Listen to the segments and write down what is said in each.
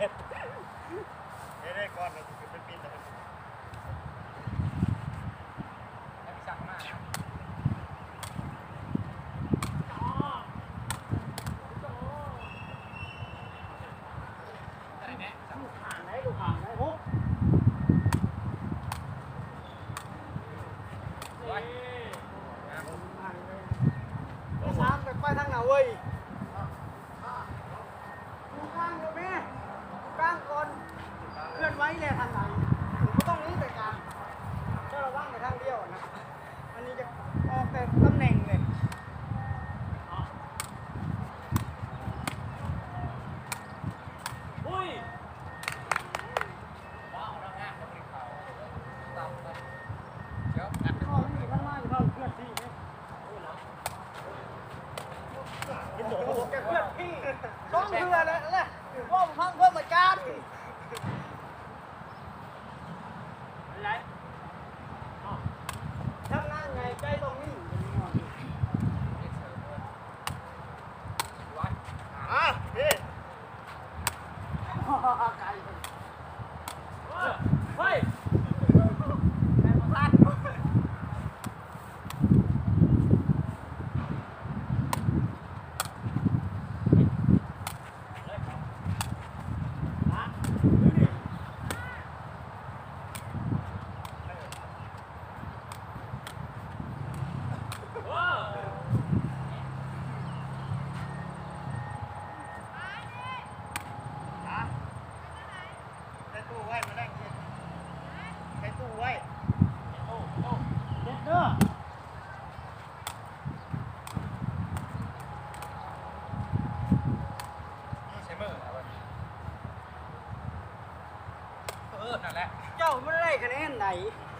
เฮ้ดได้ก่อนนราจะเป็นปีแต่เป็น ต้องเพื่อแล้วแหละว่าผมพังเพิ่มเหมือนกัน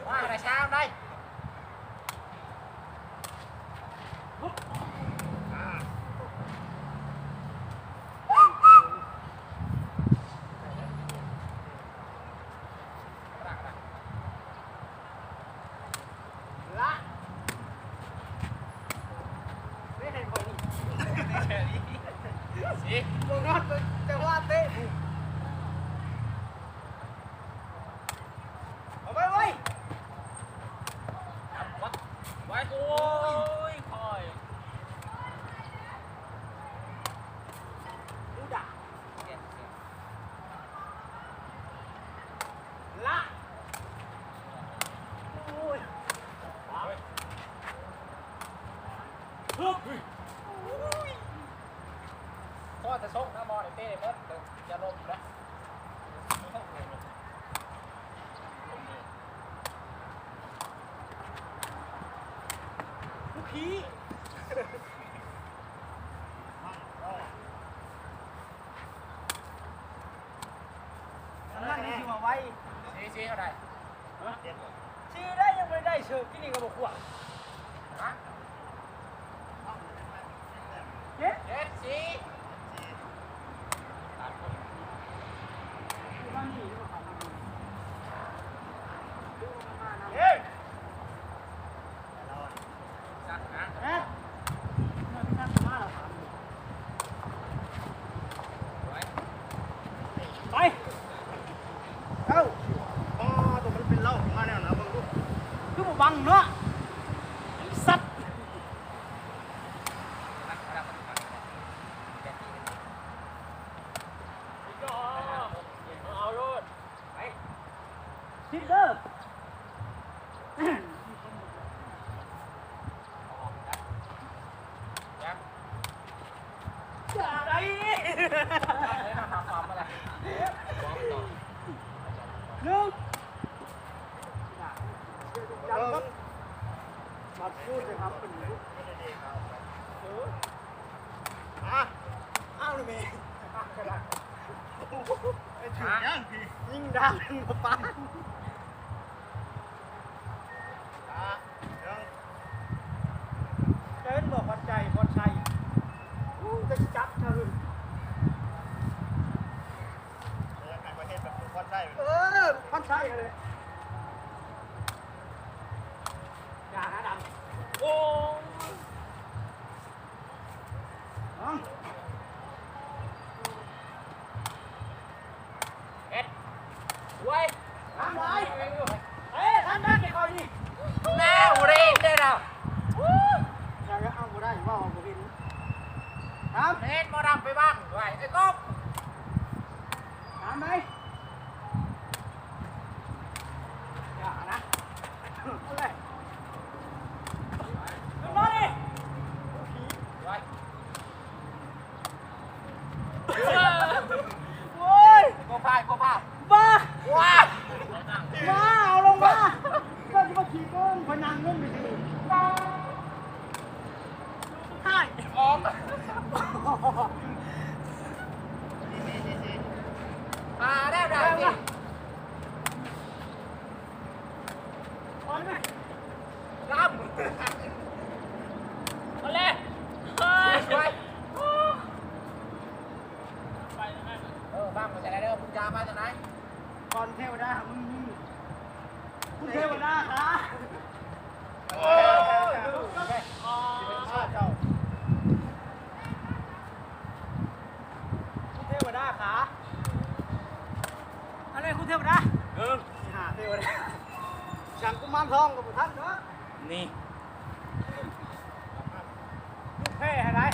ว่าแต่เช้าได้สิลงนอนแต่ว่าเตะ ก็จะชกนะบอลเต้เบิร์ดจะลมนะลูกพี่นั่นนี่คือมาไว้ชี้ชี้เท่าไหร่ชื่อได้ยังไม่ได้เชิญที่นี่ก็ Băng! ครับมาพูดเลยครับเนูกะอ้าวเลยเมย์ไอ้ถึงยังยิ่งดังมาปังเดินบอกว่าใจพอใจจะจับเธอเออมันใช่เลย อ้คุณเทวดาเออหาเทวดาช่างกุมารทองกับท่านเนาะนี่ลูกเพ่ใได้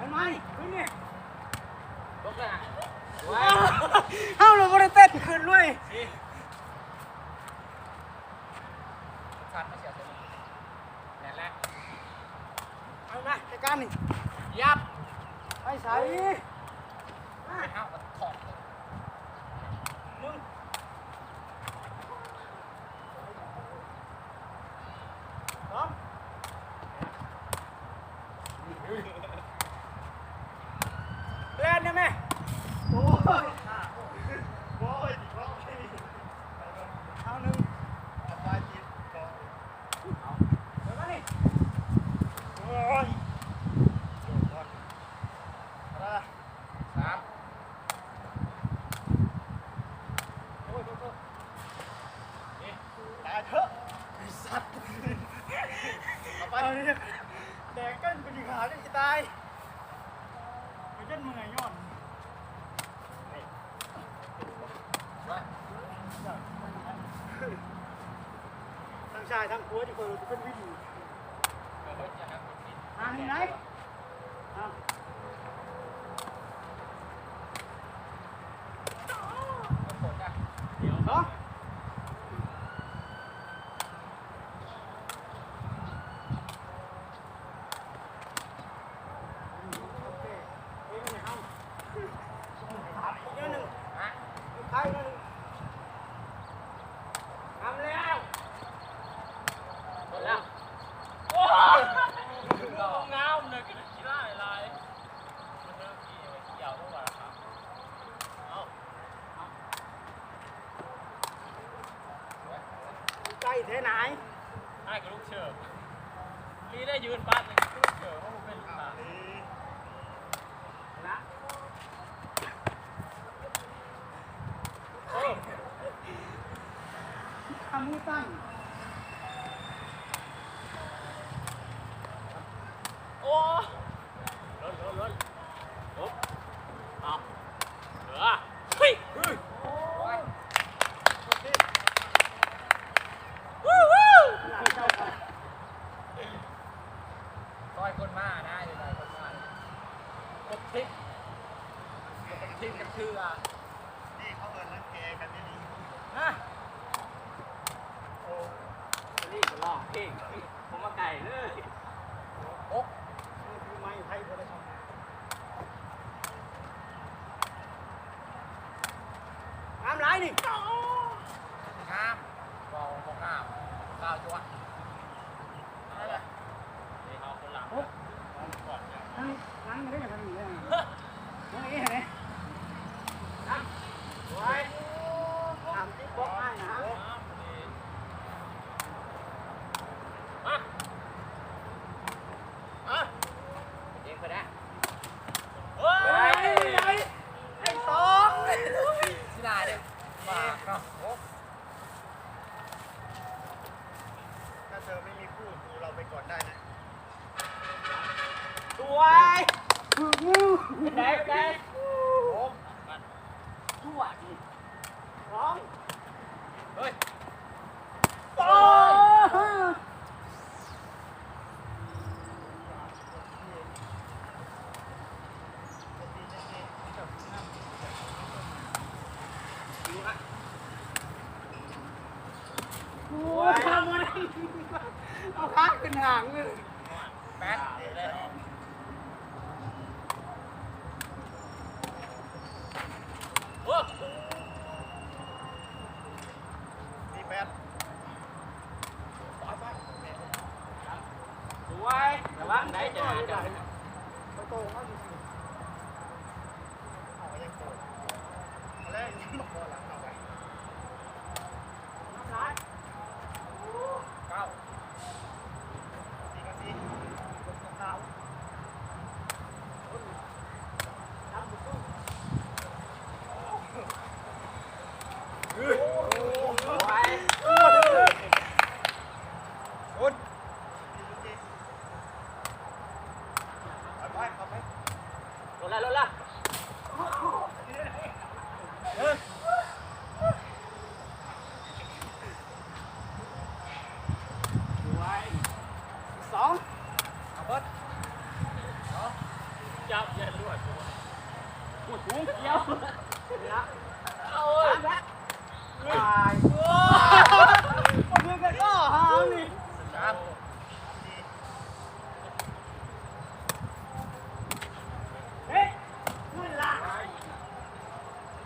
ทำไมขึ้นนี่ลบเลยอะไว้เฮ้าเราบริเต้นขึ้นด้วยสิชันไม่เสียตัวแหลกแหลกเอาละจัดการนี่ยับไปใส่ไปเท้าถอดมึงพร้อม อนจะตายไปเล่นเมื่อยย้อนทั้งชายทั้งผัวที่เปิดเป็นวิดีโอทางไหน เทไหนไอ้กับลูกเชิดลีได้ยืนปาดเลยลูกเชิดเพราะผมเป็นลูกตานะทำให้ตั้ง 啊，就换。 ก่อนได้นะสวยได้ไหน โอ้ยทำอะไรเอาค้าขึ้นหางเลย แป๊ดเลย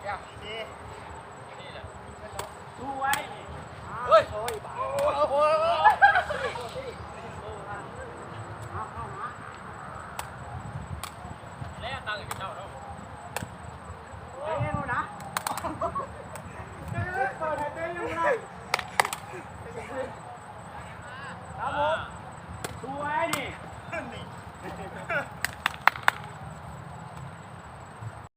ครับผมสวยดิ